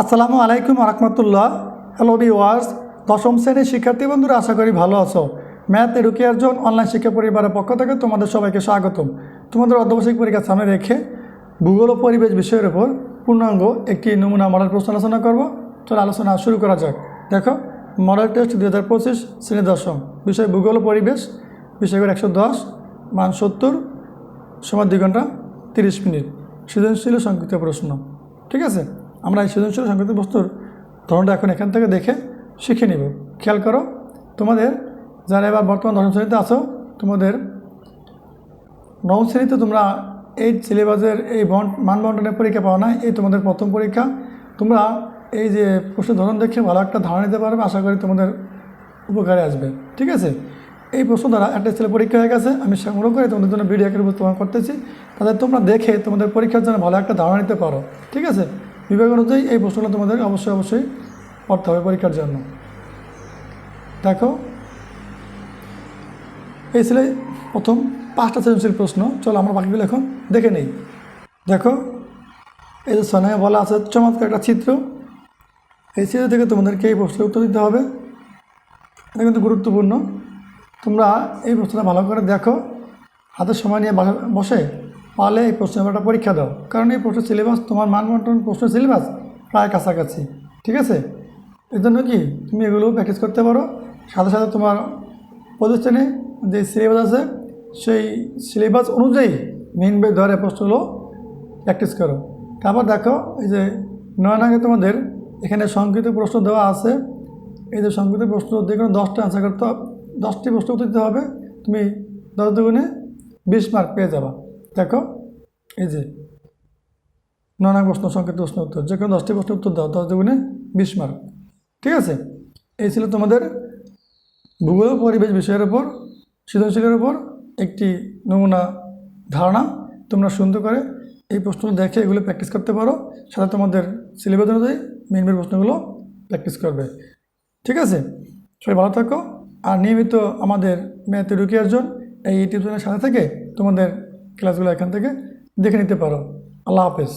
আসসালামু আলাইকুম রহমতুল্লাহ হ্যালো ওয়ার্স দশম শ্রেণির শিক্ষার্থী বন্ধুরা, আশা করি ভালো আছো। ম্যাথ এডুকেয়ার জোন অনলাইন শিক্ষা পরিবারের পক্ষ থেকে তোমাদের সবাইকে স্বাগতম। তোমাদের অর্ধবার্ষিক পরীক্ষার সামনে রেখে ভূগোল ও পরিবেশ বিষয়ের উপর পূর্ণাঙ্গ একটি নমুনা মডেল প্রশ্ন আলোচনা করব। চলো আলোচনা শুরু করা যাক। দেখো মডেল টেস্ট দুই হাজার পঁচিশ, শ্রেণি দশম। বিষয় ভূগোল ও পরিবেশ, বিষয় করে একশো দশ, মান সত্তর সময় দুই ঘণ্টা তিরিশ মিনিট। সৃজনশীল সংক্ষিপ্ত প্রশ্ন। ঠিক আছে? আমরা এই সৃজনশীল ও বস্তুর ধরনটা এখন এখান থেকে দেখে শিখে নিব। খেয়াল করো, তোমাদের যারা এবার বর্তমান দশম শ্রেণীতে আছো, তোমাদের নবম শ্রেণীতে তোমরা এই সিলেবাসের এই বন্ড মানবন্টনের পরীক্ষা পাও না এই তোমাদের প্রথম পরীক্ষা। তোমরা এই যে প্রশ্নের ধরন দেখে ভালো একটা ধারণা নিতে পারবে, আশা করি তোমাদের উপকারে আসবে। ঠিক আছে? এই প্রশ্ন দ্বারা একটা ছেলে পরীক্ষা হয়ে গেছে, আমি সংগ্রহ করে তোমাদের জন্য ভিডিও উপস্থাপন করতেছি। তাদের তোমরা দেখে তোমাদের পরীক্ষার জন্য ভালো একটা ধারণা নিতে পারো। ঠিক আছে? বিভাগ অনুযায়ী এই প্রশ্নগুলো তোমাদের অবশ্যই অবশ্যই পড়তে হবে পরীক্ষার জন্য। দেখো, এই ছিল প্রথম পাঁচটা সৃজনশীল প্রশ্ন। চলো আমরা বাকিগুলো এখন দেখে নেই। দেখো, এই যে সনে বলা আছে চমৎকার একটা চিত্র। এই চিত্র থেকে তোমাদেরকে এই প্রশ্নের উত্তর দিতে হবে। এটা কিন্তু গুরুত্বপূর্ণ। তোমরা এই প্রশ্নটা ভালো করে দেখো। হাতের সময় নিয়ে বসে পারলে এই প্রশ্নের একটা পরীক্ষা দাও। কারণ এই প্রশ্ন সিলেবাস তোমার মানবন্টন প্রশ্ন সিলেবাস প্রায় কাছাকাছি। ঠিক আছে? এর জন্য কি, তুমি এগুলো প্র্যাকটিস করতে পারো। সাথে সাথে তোমার প্রতিষ্ঠানে যে সিলেবাস আছে, সেই সিলেবাস অনুযায়ী মেন বই ধরে প্রশ্নগুলো প্র্যাকটিস করো। তারপর দেখো, এই যে নয় আগে তোমাদের এখানে সংক্ষিপ্ত প্রশ্ন দেওয়া আছে। এই যে সংক্ষিপ্ত প্রশ্ন যে কোনো দশটা অ্যান্সার করতে দশটি প্রশ্ন উত্তর দিতে হবে। তুমি দশ দুগুণে বিশ মার্ক পেয়ে যাবা। দেখো, এই যে নানা প্রশ্ন, সংক্ষিপ্ত প্রশ্ন উত্তর, যে কোনো দশটি প্রশ্ন উত্তর দাও, দশ দুগুণে বিশ মার্ক, ঠিক আছে? এই ছিল তোমাদের ভূগোল পরিবেশ বিষয়ের উপর, সৃজনশীলের উপর একটি নমুনা ধারণা। তোমরা সুন্দর করে এই প্রশ্নগুলো দেখে এগুলো প্র্যাকটিস করতে পারো, সাথে তোমাদের সিলেবাস অনুযায়ী মেন মেন প্রশ্নগুলো প্র্যাকটিস করবে, ঠিক আছে? সবাই ভালো থাকো, আর নিয়মিত আমাদের ম্যাথ এডুকেয়ার জন্য এই ইউটিউব চ্যানেলের সাথে থেকে তোমাদের ক্লাসগুলো এখান থেকে দেখে নিতে পারো। আল্লাহ হাফেজ।